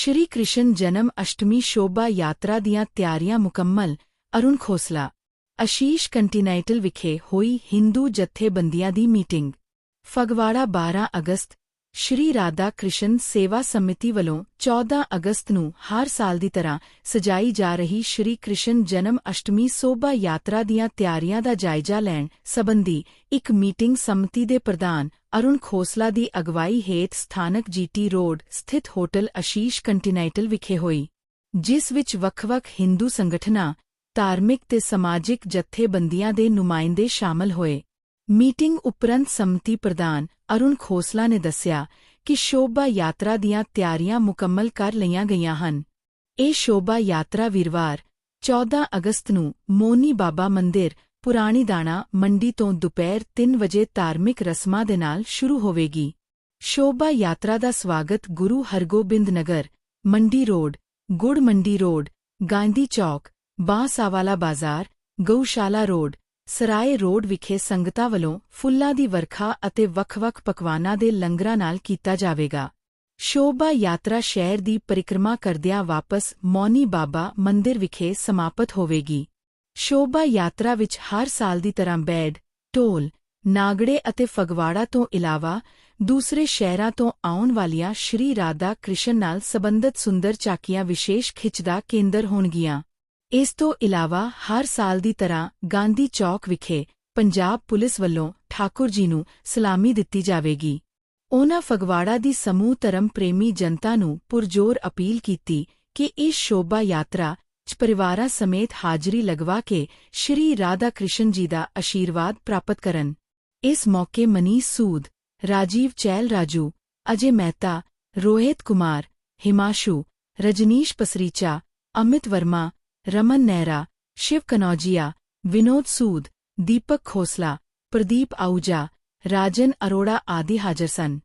ਸ਼੍ਰੀ ਕ੍ਰਿਸ਼ਨ ਜਨਮ ਅਸ਼ਟਮੀ ਸ਼ੋਭਾ ਯਾਤਰਾ ਦੀਆਂ ਤਿਆਰੀਆਂ ਮੁਕੰਮਲ, ਅਰੁਣ ਖੋਸਲਾ, ਅਸ਼ੀਸ਼ ਕੰਟੀਨੈਂਟਲ ਵਿਖੇ ਹੋਈ ਹਿੰਦੂ ਜਥੇਬੰਦੀਆਂ ਦੀ ਮੀਟਿੰਗ, ਫਗਵਾੜਾ 12 ਅਗਸਤ ਸ਼੍ਰੀ ਰਾਧਾ ਕ੍ਰਿਸ਼ਨ ਸੇਵਾ ਸਮਿਤੀ ਵੱਲੋਂ 14 ਅਗਸਤ ਨੂੰ ਹਰ ਸਾਲ ਦੀ ਤਰ੍ਹਾਂ ਸਜਾਈ ਜਾ ਰਹੀ ਸ਼੍ਰੀ ਕ੍ਰਿਸ਼ਨ ਜਨਮ ਅਸ਼ਟਮੀ ਸੋਭਾ ਯਾਤਰਾ ਦੀਆਂ ਤਿਆਰੀਆਂ ਦਾ ਜਾਇਜ਼ਾ ਲੈਣ ਸਬੰਧੀ ਇੱਕ ਮੀਟਿੰਗ ਸਮਿਤੀ ਦੇ ਪ੍ਰਧਾਨ ਅਰੁਣ ਖੋਸਲਾ ਦੀ ਅਗਵਾਈ ਹੇਠ ਸਥਾਨਕ ਜੀਟੀ ਰੋਡ ਸਥਿਤ ਹੋਟਲ ਅਸ਼ੀਸ਼ ਕੰਟੀਨੈਂਟਲ ਵਿਖੇ ਹੋਈ, ਜਿਸ ਵਿੱਚ ਵੱਖ-ਵੱਖ ਹਿੰਦੂ ਸੰਗਠਨਾਂ, ਧਾਰਮਿਕ ਤੇ ਸਮਾਜਿਕ ਜਥੇਬੰਦੀਆਂ ਦੇ ਨੁਮਾਇੰਦੇ ਸ਼ਾਮਲ ਹੋਏ। ਮੀਟਿੰਗ ਉਪਰੰਤ ਸਮਿਤੀ ਪ੍ਰਧਾਨ ਅਰੁਣ ਖੋਸਲਾ ਨੇ ਦੱਸਿਆ ਕਿ ਸ਼ੋਭਾ ਯਾਤਰਾ ਦੀਆਂ ਤਿਆਰੀਆਂ ਮੁਕੰਮਲ ਕਰ ਲਈਆਂ ਗਈਆਂ ਹਨ। ਇਹ ਸ਼ੋਭਾ ਯਾਤਰਾ ਵੀਰਵਾਰ 14 ਅਗਸਤ ਨੂੰ ਮੋਨੀ ਬਾਬਾ ਮੰਦਿਰ, ਪੁਰਾਣੀ ਦਾਣਾ ਮੰਡੀ ਤੋਂ ਦੁਪਹਿਰ 3 ਵਜੇ ਧਾਰਮਿਕ ਰਸਮਾਂ ਦੇ ਨਾਲ ਸ਼ੁਰੂ ਹੋਵੇਗੀ। ਸ਼ੋਭਾ ਯਾਤਰਾ ਦਾ ਸਵਾਗਤ ਗੁਰੂ ਹਰਗੋਬਿੰਦ ਨਗਰ, ਮੰਡੀ ਰੋਡ, ਗੁੜ ਮੰਡੀ ਰੋਡ, ਗਾਂਧੀ ਚੌਕ, ਬਾਂਸਾਵਾਲਾ ਬਾਜ਼ਾਰ, ਗਊਸ਼ਾਲਾ ਰੋਡ ਸਰਾਏ ਰੋਡ ਵਿਖੇ ਸੰਗਤਾਂ ਵੱਲੋਂ ਫੁੱਲਾਂ ਦੀ ਵਰਖਾ ਅਤੇ ਵੱਖ-ਵੱਖ ਪਕਵਾਨਾਂ ਦੇ ਲੰਗਰਾਂ ਨਾਲ ਕੀਤਾ ਜਾਵੇਗਾ। ਸ਼ੋਭਾ ਯਾਤਰਾ ਸ਼ਹਿਰ ਦੀ ਪਰਿਕਰਮਾ ਕਰਦਿਆਂ ਵਾਪਸ ਮੌਨੀ ਬਾਬਾ ਮੰਦਿਰ ਵਿਖੇ ਸਮਾਪਤ ਹੋਵੇਗੀ। ਸ਼ੋਭਾ ਯਾਤਰਾ ਵਿੱਚ ਹਰ ਸਾਲ ਦੀ ਤਰ੍ਹਾਂ ਬੈਡ, ਢੋਲ, ਨਾਗੜੇ ਅਤੇ ਫਗਵਾੜਾ ਤੋਂ ਇਲਾਵਾ ਦੂਸਰੇ ਸ਼ਹਿਰਾਂ ਤੋਂ ਆਉਣ ਵਾਲੀਆਂ ਸ਼੍ਰੀ ਰਾਧਾ ਕ੍ਰਿਸ਼ਨ ਨਾਲ ਸਬੰਧਤ ਸੁੰਦਰ ਚਾਕੀਆਂ ਵਿਸ਼ੇਸ਼ ਖਿੱਚ ਦਾ ਕੇਂਦਰ ਹੋਣਗੀਆਂ। ਇਸ ਤੋਂ ਇਲਾਵਾ ਹਰ ਸਾਲ ਦੀ ਤਰ੍ਹਾਂ ਗਾਂਧੀ ਚੌਕ ਵਿਖੇ ਪੰਜਾਬ ਪੁਲਿਸ ਵੱਲੋਂ ਠਾਕੁਰ ਜੀ ਨੂੰ ਸਲਾਮੀ ਦਿੱਤੀ ਜਾਵੇਗੀ। ਉਨ੍ਹਾਂ ਫਗਵਾੜਾ ਦੀ ਸਮੂਹ ਧਰਮ ਪ੍ਰੇਮੀ ਜਨਤਾ ਨੂੰ ਪੁਰਜੋਰ ਅਪੀਲ ਕੀਤੀ ਕਿ ਇਸ ਸ਼ੋਭਾ ਯਾਤਰਾ 'ਚ ਪਰਿਵਾਰਾਂ ਸਮੇਤ ਹਾਜ਼ਰੀ ਲਗਵਾ ਕੇ ਸ਼੍ਰੀ ਰਾਧਾ ਕ੍ਰਿਸ਼ਨ ਜੀ ਦਾ ਅਸ਼ੀਰਵਾਦ ਪ੍ਰਾਪਤ ਕਰਨ। ਇਸ ਮੌਕੇ ਮਨੀਸ਼ ਸੂਦ, ਰਾਜੀਵ ਚੈਲ ਰਾਜੂ, ਅਜੇ ਮਹਿਤਾ, ਰੋਹਿਤ ਕੁਮਾਰ, ਹਿਮਾਸ਼ੂ, ਰਜਨੀਸ਼ ਪਸਰੀਚਾ, ਅਮਿਤ ਵਰਮਾ ਰਮਨ ਨਹਿਰਾ, ਸ਼ਿਵ ਕਨੌਜੀਆ, ਵਿਨੋਦ ਸੂਦ, ਦੀਪਕ ਖੋਸਲਾ, ਪ੍ਰਦੀਪ ਆਊਜਾ, ਰਾਜਨ ਅਰੋੜਾ ਆਦਿ ਹਾਜ਼ਰ ਸਨ।